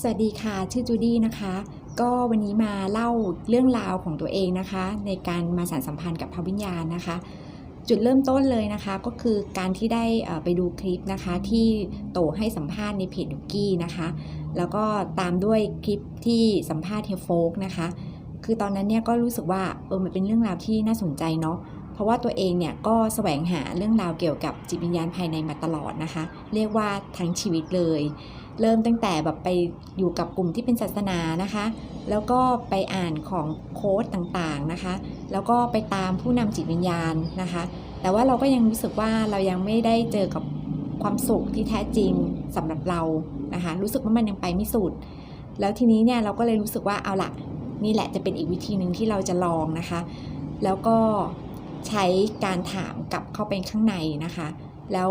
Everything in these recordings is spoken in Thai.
สวัสดีค่ะ ชื่อจูดี้นะคะ ก็วันนี้มาเล่าเรื่องราวของตัวเองนะคะ ในการมาสานสัมพันธ์กับพระวิญญาณนะคะ จุดเริ่มต้นเลยนะคะ ก็คือการที่ได้ไปดูคลิปนะคะ ที่โตให้สัมภาษณ์ในเพจดุกกี้นะคะ แล้วก็ตามด้วยคลิปที่สัมภาษณ์เฮโฟกนะคะ คือตอนนั้นเนี่ยก็รู้สึกว่าเออมันเป็นเรื่องราวที่น่าสนใจเนาะเพราะว่าตัวเองเนี่ยก็แสวงหาเรื่องราวเกี่ยวกับจิตวิญญาณภายในมาตลอดนะคะ เรียกว่าทั้งชีวิตเลย เริ่มตั้งแต่แบบไปอยู่กับกลุ่มที่เป็นศาสนานะคะ แล้วก็ไปอ่านของโค้ดต่างๆนะคะ แล้วก็ไปตามผู้นำจิตวิญญาณนะคะ แต่ว่าเราก็ยังรู้สึกว่าเรายังไม่ได้เจอกับความสุขที่แท้จริงสำหรับเรานะคะ รู้สึกว่ามันยังไปไม่สุด แล้วทีนี้เนี่ยเราก็เลยรู้สึกว่าเอาละนี่แหละจะเป็นอีกวิธีหนึ่งที่เราจะลองนะคะ แล้วก็ใช้การถามกลับเข้าไปข้างในนะคะ แล้ว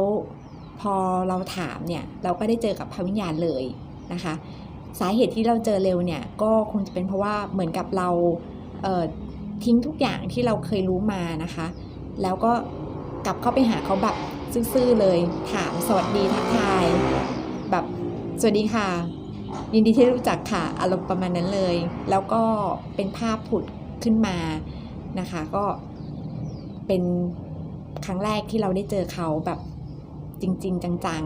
พอเราถามเนี่ยเราก็ได้เจอกับพระวิญญาณเลยนะคะ สาเหตุที่เราเจอเร็วเนี่ยก็คงจะเป็นเพราะว่าเหมือนกับเราเทิ้งทุกอย่างที่เราเคยรู้มานะคะ แล้วก็กลับเข้าไปหาเขาแบบซื่อๆเลยถามสวัสดีทักทาย แบบสวัสดีค่ะ ยินดีที่รู้จักค่ะอารมณ์ประมาณนั้นเลย แล้วก็เป็นภาพผุดขึ้นมานะคะ ก็เป็นครั้งแรกที่เราได้เจอเขาแบบ จริง ๆ จัง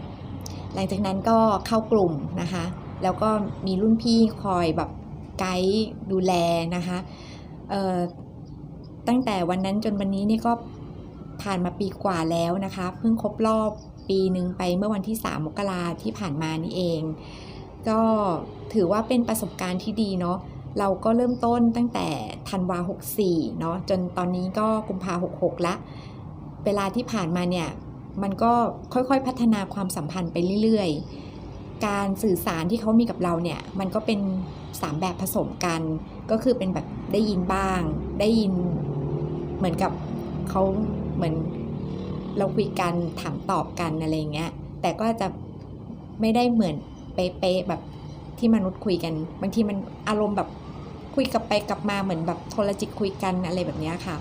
ๆ หลังจากนั้นก็เข้ากลุ่มนะคะ แล้วก็มีรุ่นพี่คอยแบบไกด์ดูแลนะคะตั้งแต่วันนั้นจนวันนี้นี่ก็ผ่านมาปีกว่าแล้วนะคะ เพิ่งครบรอบปีหนึ่งไปเมื่อวันที่ 3 มกราที่ผ่านมานี่เอง ก็ถือว่าเป็นประสบการณ์ที่ดีเนาะเราก็เริ่มต้นตั้งแต่ธันวา 64 เนาะจนตอนนี้ก็กุมภา 66 ละ เวลาที่ผ่านมาเนี่ย มันก็ค่อยๆพัฒนาความสัมพันธ์ไปเรื่อยๆ การสื่อสารที่เขามีกับเราเนี่ย มันก็เป็น 3 แบบผสมกัน ก็คือเป็นแบบได้ยินบ้าง ได้ยินเหมือนกับเขาเหมือนเราคุยกันถามตอบกันอะไรเงี้ย แต่ก็จะไม่ได้เหมือนเป๊ะๆแบบที่มนุษย์คุยกัน บางทีมันอารมณ์แบบคุยกลับไปกลับมาเหมือนแบบโทรจิตคุยกันอะไรแบบนี้ค่ะ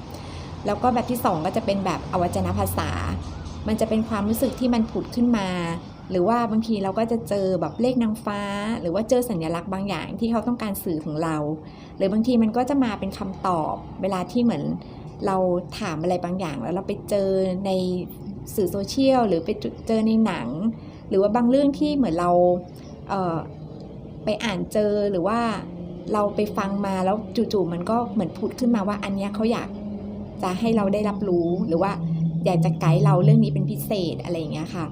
แล้วก็แบบที่สองก็จะเป็นแบบอวัจนภาษา มันจะเป็นความรู้สึกที่มันผุดขึ้นมา หรือว่าบางทีเราก็จะเจอแบบเลขนางฟ้า หรือว่าเจอสัญลักษณ์บางอย่างที่เขาต้องการสื่อถึงเรา หรือบางทีมันก็จะมาเป็นคำตอบ เวลาที่เหมือนเราถามอะไรบางอย่าง แล้วเราไปเจอในสื่อโซเชียลหรือไปเจอในหนัง หรือว่าบางเรื่องที่เหมือนเราเไปอ่านเจอหรือว่าเราไปฟังมาแล้วจู่ๆมันก็เหมือนผุดขึ้นมาว่าอันนี้เขาอยากจะให้เราได้รับรู้หรือว่า อยากจะไกด์เราเรื่องนี้เป็นพิเศษอะไรอย่างเงี้ยค่ะ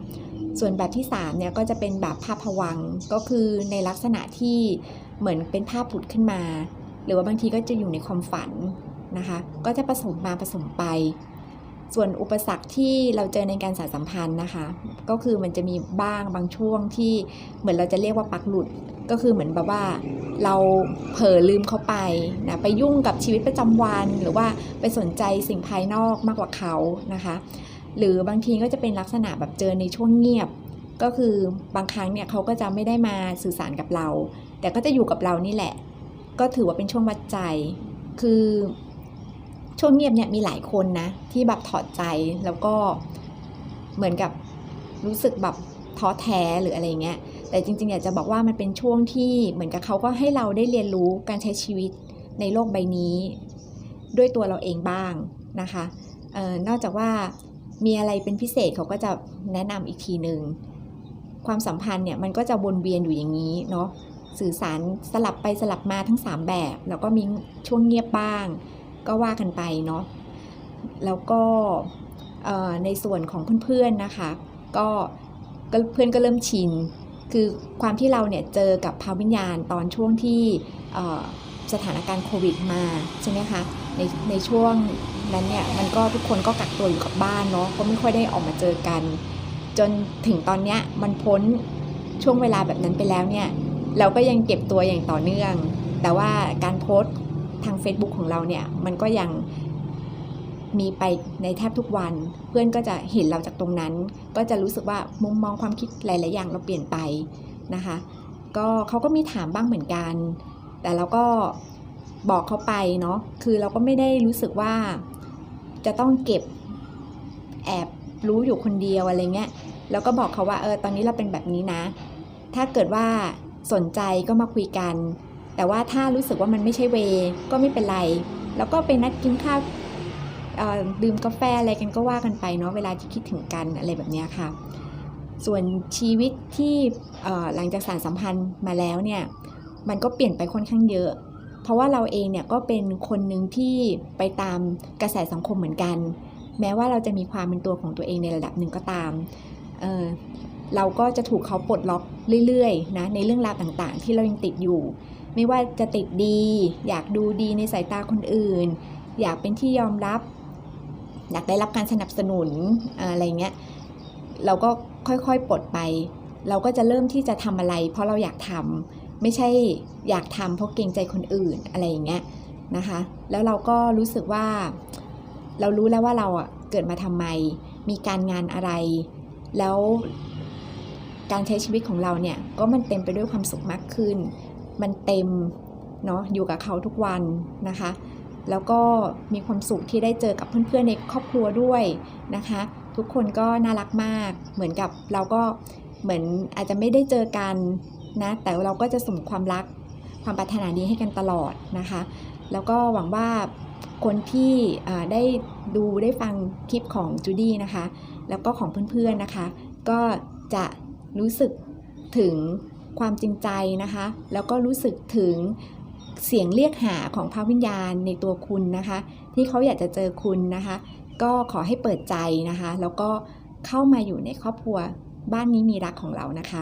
ส่วนแบบที่3เนี่ยก็จะเป็นแบบภาพผวังก็คือในลักษณะที่เหมือนเป็นภาพผุดขึ้นมา หรือว่าบางทีก็จะอยู่ในความฝันนะคะ ก็จะผสมมาผสมไป ส่วนอุปสรรคที่เราเจอในการสานสัมพันธ์นะคะ ก็คือมันจะมีบ้างบางช่วงที่เหมือนเราจะเรียกว่าปักหลุด ก็คือเหมือนแบบว่าเราเผลอลืมเขาไปนะไปยุ่งกับชีวิตประจำวัน หรือว่าไปสนใจสิ่งภายนอกมากกว่าเขานะคะ หรือบางทีก็จะเป็นลักษณะแบบเจอในช่วงเงียบ ก็คือบางครั้งเนี่ยเขาก็จะไม่ได้มาสื่อสารกับเรา แต่ก็จะอยู่กับเรานี่แหละ ก็ถือว่าเป็นช่วงวัดใจ คือ ช่วงเงียบเนี่ยมีหลายคนนะ ที่แบบถอดใจแล้วก็เหมือนกับรู้สึกแบบท้อแท้หรืออะไรเงี้ย แต่จริงๆอยากจะบอกว่ามันเป็นช่วงที่เหมือนกับเขาก็ให้เราได้เรียนรู้การใช้ชีวิตในโลกใบนี้ ด้วยตัวเราเองบ้างนะคะออนอกจากว่ามีอะไรเป็นพิเศษเขาก็จะแนะนำอีกทีหนึ่งความสัมพันธ์เนี่ยมันก็จะวนเวียนอยู่อย่างนี้เนาะสื่อสารสลับไปสลับมาทั้ง 3 แบบ แล้วก็มีช่วงเงียบบ้าง ก็ว่ากันไปเนาะแล้วก็ในส่วนของเพื่อนๆนะคะ ก็เพื่อนก็เริ่มชิน คือความที่เราเนี่ยเจอกับพาวิญญาณตอนช่วงที่สถานการณ์โควิดมาใช่ไหมคะในในช่วงนั้นเนี่ยมันก็ทุกคนก็กักตัวอยู่กับบ้านเนาะก็ไม่ค่อยได้ออกมาเจอกัน จนถึงตอนเนี้ยมันพ้นช่วงเวลาแบบนั้นไปแล้วเนี่ยเราก็ยังเก็บตัวอย่างต่อเนื่อง แต่ว่าการโพสต์ ทาง Facebook ของเราเนี่ยมันก็ยังมีไปในแทบทุกวัน เพื่อนก็จะเห็นเราจากตรงนั้น ก็จะรู้สึกว่ามุมมองความคิดหลาย ๆ อย่างเราเปลี่ยนไปนะคะ ก็เขาก็มีถามบ้างเหมือนกัน แต่เราก็บอกเขาไปเนาะคือเราก็ไม่ได้รู้สึกว่าจะต้องเก็บแอบรู้อยู่คนเดียวอะไรเงี้ยแล้วก็บอกเขาว่าเออตอนนี้เราเป็นแบบนี้นะ ถ้าเกิดว่าสนใจก็มาคุยกัน แต่ว่าถ้ารู้สึกว่ามันไม่ใช่เวก็ไม่เป็นไร แล้วก็ไปนัดกินข้าวดื่มกาแฟอะไรกันก็ว่ากันไปเนาะเวลาที่คิดถึงกันอะไรแบบนี้ค่ะ ส่วนชีวิตที่หลังจากสารสัมพันธ์มาแล้วเนี่ยมันก็เปลี่ยนไปค่อนข้างเยอะ เพราะว่าเราเองเนี่ยก็เป็นคนหนึ่งที่ไปตามกระแสสังคมเหมือนกัน แม้ว่าเราจะมีความเป็นตัวของตัวเองในระดับหนึ่งก็ตาม เราก็จะถูกเขาปลดล็อกเรื่อยๆนะในเรื่องราวต่างๆ ที่เรายังติดอยู่ ไม่ว่าจะติดดี อยากดูดีในสายตาคนอื่น อยากเป็นที่ยอมรับ อยากได้รับการสนับสนุนอะไรเงี้ยเราก็ค่อยๆปลดไป เราก็จะเริ่มที่จะทำอะไร เพราะเราอยากทำไม่ใช่อยากทำเพราะเกรงใจคนอื่นอะไรอย่างเงี้ยนะคะ แล้วเราก็รู้สึกว่า เรารู้แล้วว่าเราอะเกิดมาทำไม มีการงานอะไร แล้ว การใช้ชีวิตของเราเนี่ยก็มันเต็มไปด้วยความสุขมากขึ้น มันเต็มเนาะอยู่กับเขาทุกวันนะคะ แล้วก็มีความสุขที่ได้เจอกับเพื่อนๆในครอบครัวด้วยนะคะ ทุกคนก็น่ารักมาก เหมือนกับเราก็เหมือนอาจจะไม่ได้เจอกันนะแต่เราก็จะส่งความรักความปรารถนาดีให้กันตลอดนะคะ แล้วก็หวังว่าคนที่ได้ดูได้ฟังคลิปของจูดี้นะคะ แล้วก็ของเพื่อนๆนะคะ ก็จะ รู้สึกถึงความจริงใจนะคะ แล้วก็รู้สึกถึงเสียงเรียกหาของพระวิญญาณในตัวคุณนะคะ ที่เขาอยากจะเจอคุณนะคะ ก็ขอให้เปิดใจนะคะ แล้วก็เข้ามาอยู่ในครอบครัวบ้านนี้มีรักของเรานะคะ